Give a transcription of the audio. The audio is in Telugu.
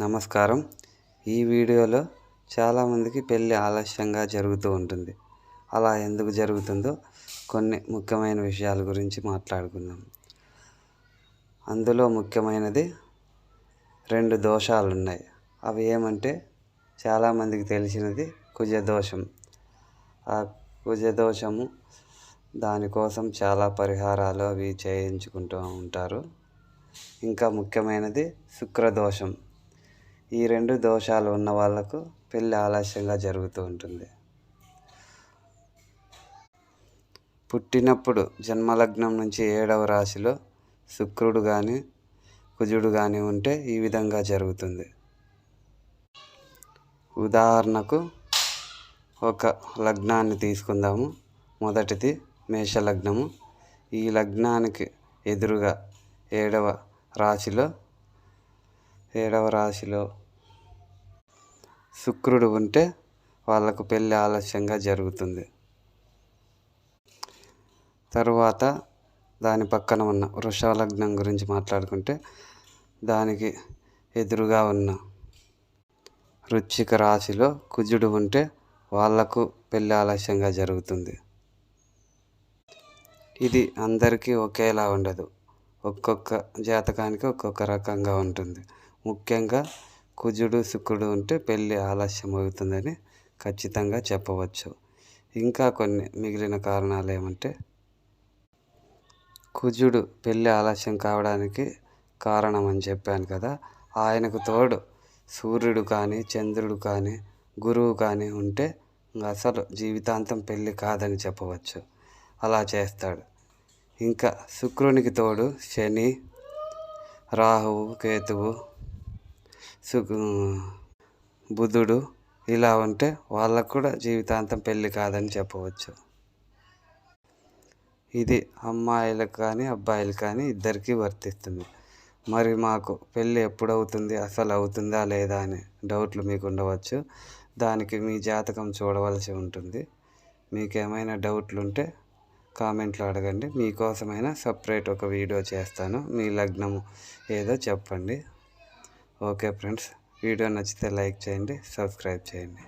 నమస్కారం. ఈ వీడియోలో చాలామందికి పెళ్ళి ఆలస్యంగా జరుగుతూ ఉంటుంది. అలా ఎందుకు జరుగుతుందో కొన్ని ముఖ్యమైన విషయాల గురించి మాట్లాడుకుందాం. అందులో ముఖ్యమైనది రెండు దోషాలు ఉన్నాయి అవి ఏమంటే చాలామందికి తెలిసినది కుజ దోషం ఆ కుజ దోషము దానికోసం చాలా పరిహారాలు అవి చేయించుకుంటూ ఉంటారు. ఇంకా ముఖ్యమైనది శుక్రదోషం. ఈ రెండు దోషాలు ఉన్న వాళ్ళకు పెళ్ళి ఆలస్యంగా జరుగుతూ ఉంటుంది. పుట్టినప్పుడు జన్మలగ్నం నుంచి ఏడవ రాశిలో శుక్రుడు కానీ కుజుడు కానీ ఉంటే ఈ విధంగా జరుగుతుంది. ఉదాహరణకు ఒక లగ్నాన్ని తీసుకుందాము. మొదటిది మేషలగ్నము. ఈ లగ్నానికి ఎదురుగా ఏడవ రాశిలో ఏడవ రాశిలో శుక్రుడు ఉంటే వాళ్ళకు పెళ్ళి ఆలస్యంగా జరుగుతుంది. తరువాత దాని పక్కన ఉన్న వృషభ లగ్నం గురించి మాట్లాడుకుంటే దానికి ఎదురుగా ఉన్న వృచ్చిక రాశిలో కుజుడు ఉంటే వాళ్ళకు పెళ్ళి ఆలస్యంగా జరుగుతుంది. ఇది అందరికీ ఒకేలా ఉండదు. ఒక్కొక్క జాతకానికి ఒక్కొక్క రకంగా ఉంటుంది. ముఖ్యంగా కుజుడు శుక్రుడు ఉంటే పెళ్ళి ఆలస్యం అవుతుందని ఖచ్చితంగా చెప్పవచ్చు. ఇంకా కొన్ని మిగిలిన కారణాలు ఏమంటే కుజుడు పెళ్ళి ఆలస్యం కావడానికి కారణం అని చెప్పాను కదా ఆయనకు తోడు సూర్యుడు కానీ చంద్రుడు కానీ గురువు కానీ ఉంటే అసలు జీవితాంతం పెళ్ళి కాదని చెప్పవచ్చు. అలా చేస్తాడు. ఇంకా శుక్రునికి తోడు శని రాహువు కేతువు బుధుడు ఇలా ఉంటే వాళ్ళకు కూడా జీవితాంతం పెళ్ళి కాదని చెప్పవచ్చు. ఇది అమ్మాయిలకు కానీ అబ్బాయిలు కానీ ఇద్దరికీ వర్తిస్తుంది. మరి మాకు పెళ్ళి ఎప్పుడు అవుతుంది అసలు అవుతుందా లేదా అని డౌట్లు మీకు ఉండవచ్చు. దానికి మీ జాతకం చూడవలసి ఉంటుంది. మీకేమైనా డౌట్లు ఉంటే కామెంట్లో అడగండి. మీకోసమైనా సపరేట్ ఒక వీడియో చేస్తాను. మీ లగ్నము ఏదో చెప్పండి. ఓకే ఫ్రెండ్స్ వీడియో నచ్చితే లైక్ చేయండి సబ్స్క్రైబ్ చేయండి.